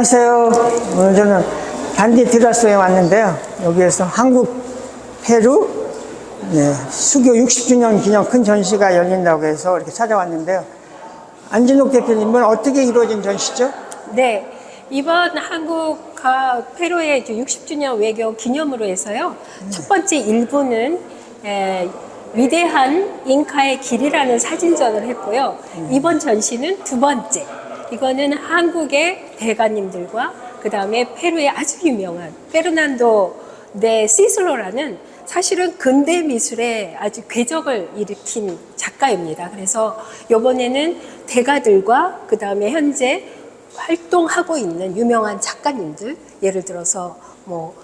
안녕하세요. 오늘 저는 단디 드라소에 왔는데요. 여기에서 한국 페루 네, 수교 60주년 기념 큰 전시가 열린다고 해서 이렇게 찾아왔는데요. 안진욱 대표님, 이번 어떻게 이루어진 전시죠? 네. 이번 한국과 페루의 이제 60주년 외교 기념으로 해서요. 첫 번째 일부는 에, 위대한 잉카의 길이라는 사진전을 했고요. 이번 전시는 두 번째. 이거는 한국의 대가님들과 그 다음에 페루의 아주 유명한 페르난도 네 시슬로라는 사실은 근대 미술의 아주 궤적을 일으킨 작가입니다. 그래서 이번에는 대가들과 그 다음에 현재 활동하고 있는 유명한 작가님들, 예를 들어서 뭐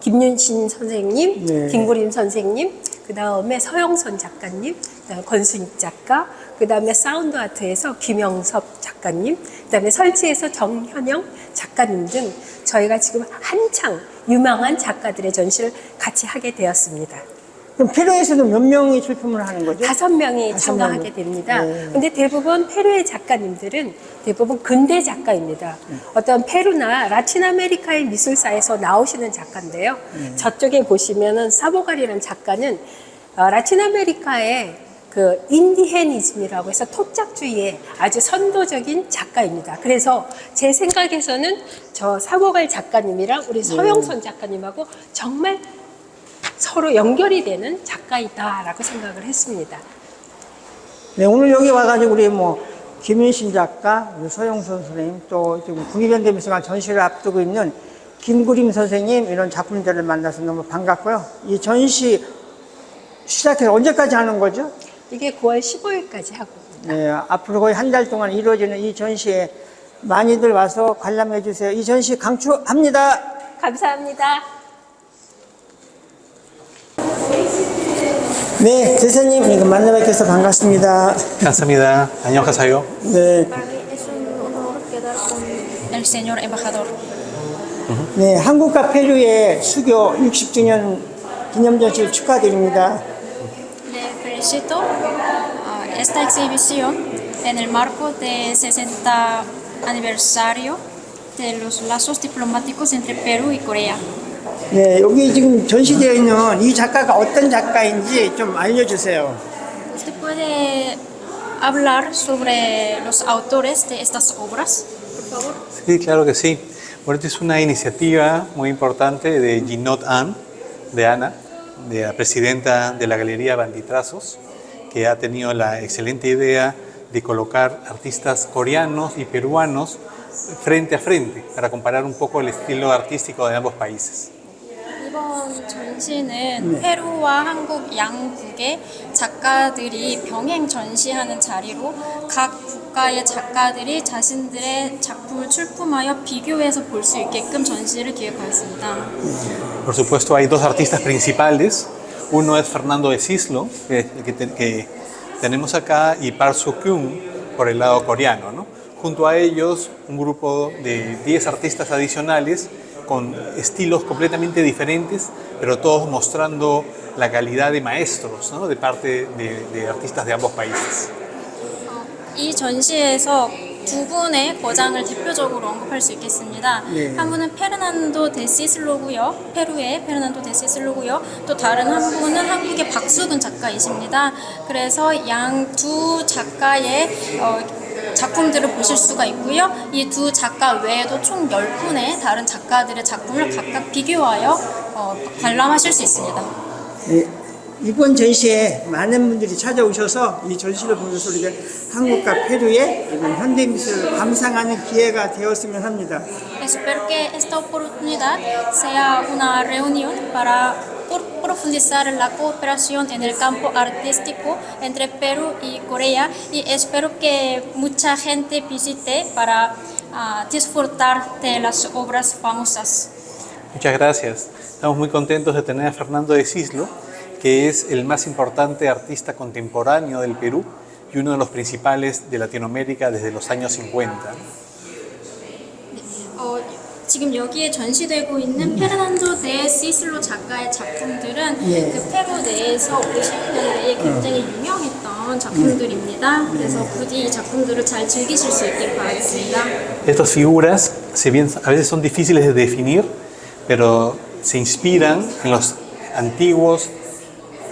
김윤신 선생님, 네. 김구림 선생님, 그 다음에 서영선 작가님, 그다음에 권순익 작가, 그 다음에 사운드 아트에서 김영섭 작가님, 그 다음에 설치에서 정현영 작가님 등 저희가 지금 한창 유명한 작가들의 전시를 같이 하게 되었습니다. 그럼 페루에서도 몇 명이 출품을 하는 거죠? 다섯 명이 다섯 참가하게 명이. 됩니다. 네. 근데 대부분 페루의 작가님들은 대부분 근대 작가입니다. 어떤 페루나 라틴 아메리카의 미술사에서 나오시는 작가인데요. 저쪽에 보시면은 사보갈이라는 작가는 어, 라틴 아메리카의 그 인디헤니즘이라고 해서 토착주의의 아주 선도적인 작가입니다. 그래서 제 생각에서는 저 사보갈 작가님이랑 우리 서영선 작가님하고 정말 서로 연결이 되는 작가이다라고 생각을 했습니다. 네, 오늘 여기 와가지고 우리 뭐 김윤신 작가, 우리 서영선 선생님, 또 지금 국립현대미술관 전시를 앞두고 있는 김구림 선생님 이런 작품들을 만나서 너무 반갑고요. 이 전시 시작해서 언제까지 하는 거죠? 이게 9월 15일까지 하고 있습니다. 네, 앞으로 거의 한 달 동안 이루어지는 이 전시에 많이들 와서 관람해 주세요. 이 전시 강추합니다. 감사합니다. 네, 대사님 이거 만나 뵙겠서 반갑습니다. 감사합니다. 안녕하세요. 네. 네, 한국과 페루의 수교 60주년 기념 전시를 축하드립니다. Le felicito a esta exhibición en el marco del 60 aniversario de los lazos diplomáticos entre Perú y Corea. 네, 여기 지금 전시되어 있는 이 작가가 어떤 작가인지 좀 알려주세요. ¿Usted puede hablar sobre los autores de estas obras, por favor? Sí, claro que sí. Bueno, esta es una iniciativa muy importante de Ginot An, de Ana, de la presidenta de la Galería Banditrazos, que ha tenido la excelente idea de colocar artistas coreanos y peruanos frente a frente para comparar un poco el estilo artístico de ambos países. 이번 전시는 페루와 한국 양국의 작가들이 병행 전시하는 자리로 각 국가의 작가들이 자신들의 작품을 출품하여 비교해서 볼 수 있게끔 전시를 기획하였습니다. Por supuesto, hay dos artistas principales. Uno es Fernando de Cislo, que, es el que, te- que tenemos acá, y Park Soo-kyung por el lado coreano. ¿no? Junto a ellos, un grupo de 10 artistas adicionales con estilos completamente diferentes, pero todos mostrando la calidad de maestros ¿no? de parte de, de artistas de ambos países. 이 전시에서 두 분의 거장을 대표적으로 언급할 수 있겠습니다. 네. 한 분은 페르난도 데시슬로고요. 페루의 페르난도 데시슬로고요. 또 다른 한 분은 한국의 박수근 작가이십니다. 그래서 양 두 작가의 어, 작품들을 보실 수가 있고요. 이 두 작가 외에도 총 10분의 다른 작가들의 작품을 각각 비교하여 어, 관람하실 수 있습니다. 네, 이번 전시에 많은 분들이 찾아오셔서 이 전시를 보면서 우리가 한국과 페루의 이런 현대미술을 감상하는 기회가 되었으면 합니다. Espero que esta oportunidad sea una reunión para por- profundizar la cooperación en el campo artístico entre Perú y Corea y espero que mucha gente visite para ah, disfrutar de las obras famosas. Muchas gracias. Estamos muy contentos de tener a Fernando de Cislo, que es el más importante artista contemporáneo del Perú y uno de los principales de Latinoamérica desde los años 50. 어, 지금 여기에 전시되고 있는 페르난도 데 시슬로 작가의 작품들은 예. 그 페루 내에서 50년대에 굉장히 유명했던 나온 작품들입니다. 그래서 부디 이 작품들을 잘 즐기실 수 있길 바라겠습니다. Estas figuras, si bien a veces son difíciles de definir, pero se inspiran en los antiguos,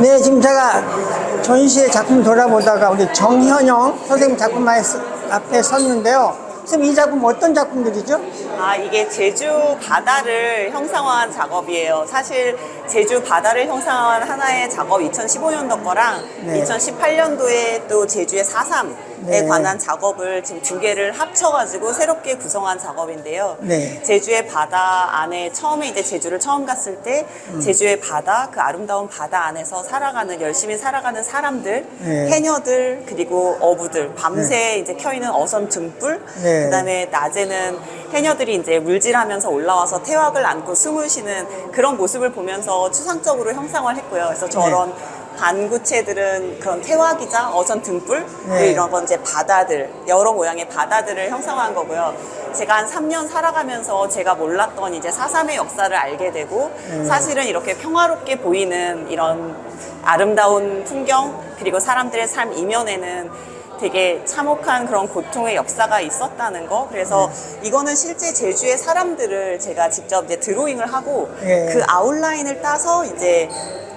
네, 지금 제가 전시회 작품 돌아보다가 우리 정현영 선생님 작품 앞에 섰는데요. 선생님 이 작품 어떤 작품들이죠? 아, 이게 제주 바다를 형상화한 작업이에요. 사실 제주 바다를 형상화한 하나의 작업 2015년도 거랑 네. 2018년도에 또 제주의 4.3에 네. 관한 작업을 지금 두 개를 합쳐가지고 새롭게 구성한 작업인데요. 네. 제주의 바다 안에 처음에 이제 제주를 처음 갔을 때 음. 제주의 바다, 그 아름다운 바다 안에서 살아가는, 열심히 살아가는 사람들, 네. 해녀들, 그리고 어부들, 밤새 이제 켜 있는 어선 등불, 네. 그다음에 낮에는 해녀들이 이제 물질하면서 올라와서 태왁을 안고 숨을 쉬는 그런 모습을 보면서 추상적으로 형상화를 했고요. 그래서 저런 반구체들은 그런 태왁이자 어선 등불 네. 이런 건 이제 바다들 여러 모양의 바다들을 형상화한 거고요. 제가 한 3년 살아가면서 제가 몰랐던 이제 4.3의 역사를 알게 되고 사실은 이렇게 평화롭게 보이는 이런 아름다운 풍경 그리고 사람들의 삶 이면에는 되게 참혹한 그런 고통의 역사가 있었다는 거. 그래서 이거는 실제 제주의 사람들을 제가 직접 이제 드로잉을 하고 예. 그 아웃라인을 따서 이제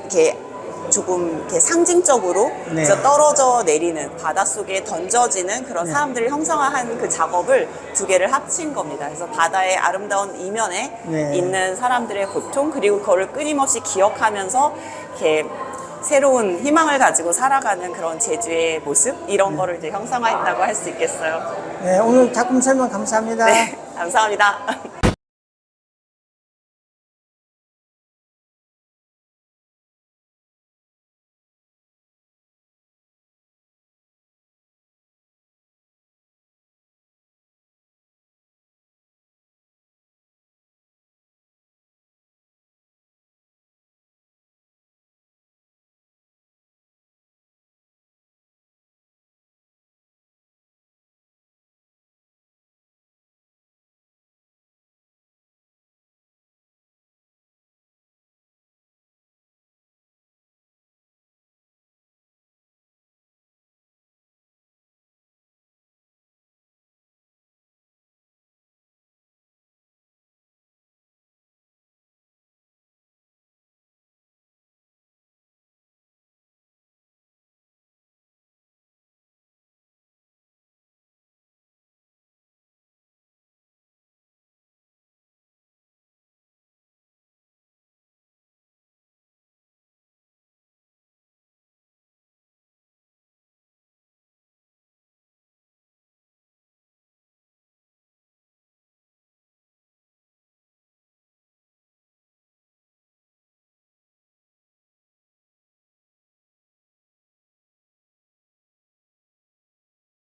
이렇게 조금 이렇게 상징적으로 네. 그래서 떨어져 내리는 바닷속에 던져지는 그런 사람들을 형상화한 그 작업을 두 개를 합친 겁니다. 그래서 바다의 아름다운 이면에 네. 있는 사람들의 고통 그리고 그거를 끊임없이 기억하면서 이렇게 새로운 희망을 가지고 살아가는 그런 제주의 모습 이런 거를 이제 형상화했다고 할 수 있겠어요. 네, 오늘 작품 설명 감사합니다. 네, 감사합니다.